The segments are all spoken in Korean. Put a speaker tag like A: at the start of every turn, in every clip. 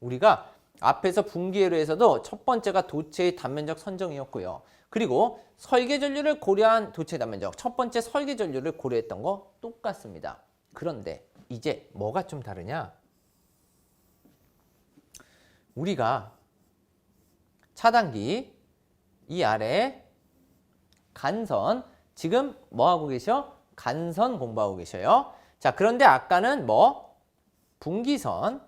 A: 우리가 앞에서 분기회로에서도 첫 번째가 도체의 단면적 선정이었고요. 그리고 설계 전류를 고려한 도체 단면적 첫 번째 설계 전류를 고려했던 거 똑같습니다. 그런데 이제 뭐가 좀 다르냐? 우리가 차단기 이 아래 간선 지금 뭐 하고 계셔? 간선 공부하고 계셔요. 자, 그런데 아까는 뭐 분기선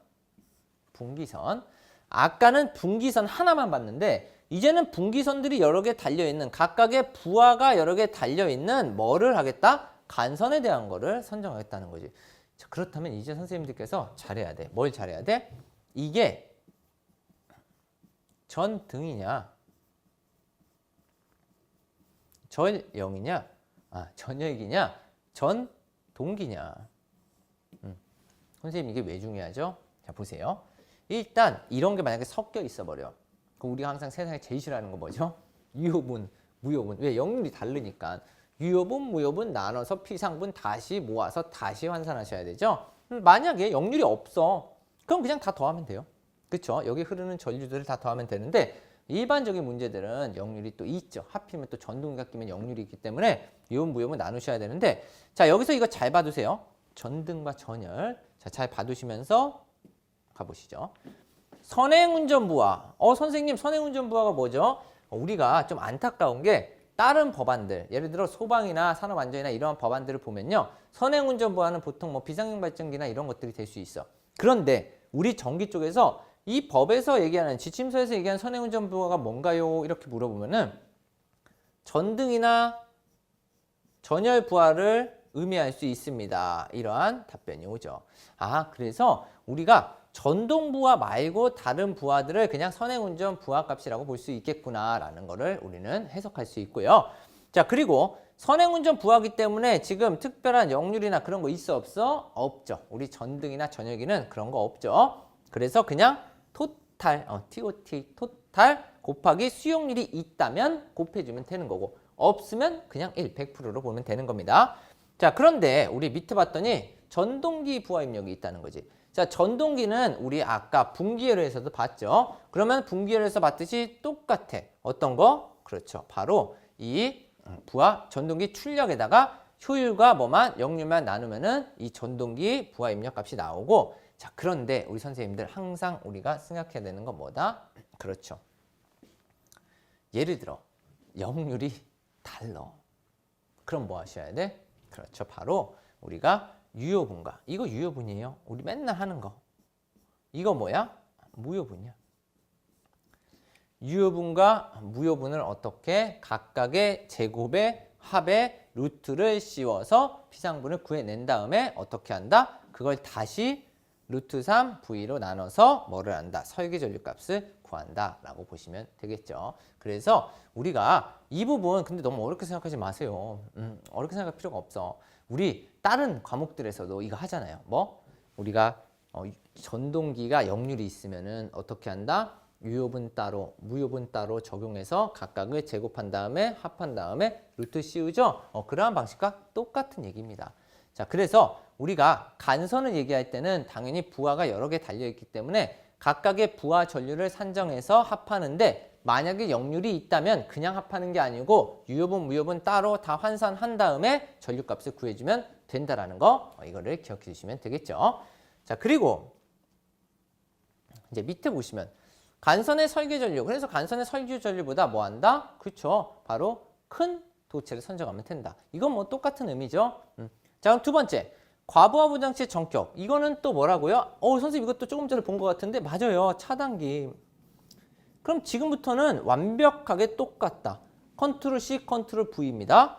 A: 분기선 아까는 분기선 하나만 봤는데 이제는 분기선들이 여러 개 달려 있는 각각의 부하가 여러 개 달려 있는 뭐를 하겠다? 간선에 대한 거를 선정하겠다는 거지. 자, 그렇다면 이제 선생님들께서 잘해야 돼. 뭘 잘해야 돼? 이게 전 등이냐? 전영이냐? 아, 전역이냐? 전 동기냐? 음. 선생님 이게 왜 중요하죠? 자, 보세요. 일단 이런 게 만약에 섞여 있어 버려. 그럼 우리가 항상 세상에 제일 싫어하는 거 뭐죠? 유효분, 무효분. 왜 영률이 다르니까. 유효분, 무효분 나눠서 피상분 다시 모아서 다시 환산하셔야 되죠. 음, 만약에 영률이 없어. 그럼 그냥 다 더하면 돼요. 그렇죠? 여기 흐르는 전류들을 다 더하면 되는데 일반적인 문제들은 영률이 또 있죠. 하필이면 또 전동기가 끼면 영률이 있기 때문에 유효분, 무효분 나누셔야 되는데 자 여기서 이거 잘 봐두세요. 전등과 전열. 자 잘 봐두시면서 가보시죠. 선행운전부와 어 선생님 선행운전부와가 뭐죠? 어, 우리가 좀 안타까운 게 다른 법안들 예를 들어 소방이나 산업안전이나 이러한 법안들을 보면요 선행운전부와는 보통 뭐 비상용 발전기나 이런 것들이 될 수 있어 그런데 우리 전기 쪽에서 이 법에서 얘기하는 지침서에서 얘기하는 선행운전부와가 뭔가요? 이렇게 물어보면은 전등이나 전열 부하를 의미할 수 있습니다. 이러한 답변이 오죠. 아, 그래서 우리가 전동 부하 말고 다른 부하들을 그냥 선행운전 부하 값이라고 볼 수 있겠구나라는 거를 우리는 해석할 수 있고요. 자, 그리고 선행운전 부하기 때문에 지금 특별한 역률이나 그런 거 있어 없어? 없죠. 우리 전등이나 전역이는 그런 거 없죠. 그래서 그냥 토탈, 어, TOT, 토탈 곱하기 수용률이 있다면 곱해주면 되는 거고 없으면 그냥 1, 100%로 보면 되는 겁니다. 자, 그런데 우리 밑에 봤더니 전동기 부하 입력이 있다는 거지. 자, 전동기는 우리 아까 분기회로에서도 봤죠. 그러면 분기회로에서 봤듯이 똑같아. 어떤 거? 그렇죠. 바로 이 부하 전동기 출력에다가 효율과 뭐만 역률만 나누면은 이 전동기 부하 입력 값이 나오고 자, 그런데 우리 선생님들 항상 우리가 생각해야 되는 건 뭐다? 그렇죠. 예를 들어 역률이 달러. 그럼 뭐 하셔야 돼? 그렇죠. 바로 우리가 유효분과 이거 유효분이에요. 우리 맨날 하는 거. 이거 뭐야? 무효분이야. 유효분과 무효분을 어떻게 각각의 제곱의 합의 루트를 씌워서 피상분을 구해낸 다음에 어떻게 한다? 그걸 다시 루트 3 V로 나눠서 뭐를 한다? 설계 전류값을 구한다 라고 보시면 되겠죠. 그래서 우리가 이 부분 근데 너무 어렵게 생각하지 마세요. 음, 어렵게 생각할 필요가 없어. 우리 다른 과목들에서도 이거 하잖아요. 뭐? 우리가 어, 전동기가 역률이 있으면은 어떻게 한다? 유효분 따로, 무효분 따로 적용해서 각각을 제곱한 다음에 합한 다음에 루트 씌우죠? 어, 그러한 방식과 똑같은 얘기입니다. 자, 그래서 우리가 간선을 얘기할 때는 당연히 부하가 여러 개 달려있기 때문에 각각의 부하 전류를 산정해서 합하는데 만약에 역률이 있다면 그냥 합하는 게 아니고 유효분, 무효분 따로 다 환산한 다음에 전류값을 구해주면 된다라는 거 어, 이거를 기억해 주시면 되겠죠. 자, 그리고 이제 밑에 보시면 간선의 설계 전류. 그래서 간선의 설계 전류보다 뭐 한다? 그렇죠. 바로 큰 도체를 선정하면 된다. 이건 뭐 똑같은 의미죠. 음. 자, 그럼 두 번째. 과부하 분장치의 전격. 이거는 또 뭐라고요? 어, 선생님 이것도 조금 전에 본 것 같은데 맞아요. 차단기. 그럼 지금부터는 완벽하게 똑같다. 컨트롤 C, 컨트롤 V입니다.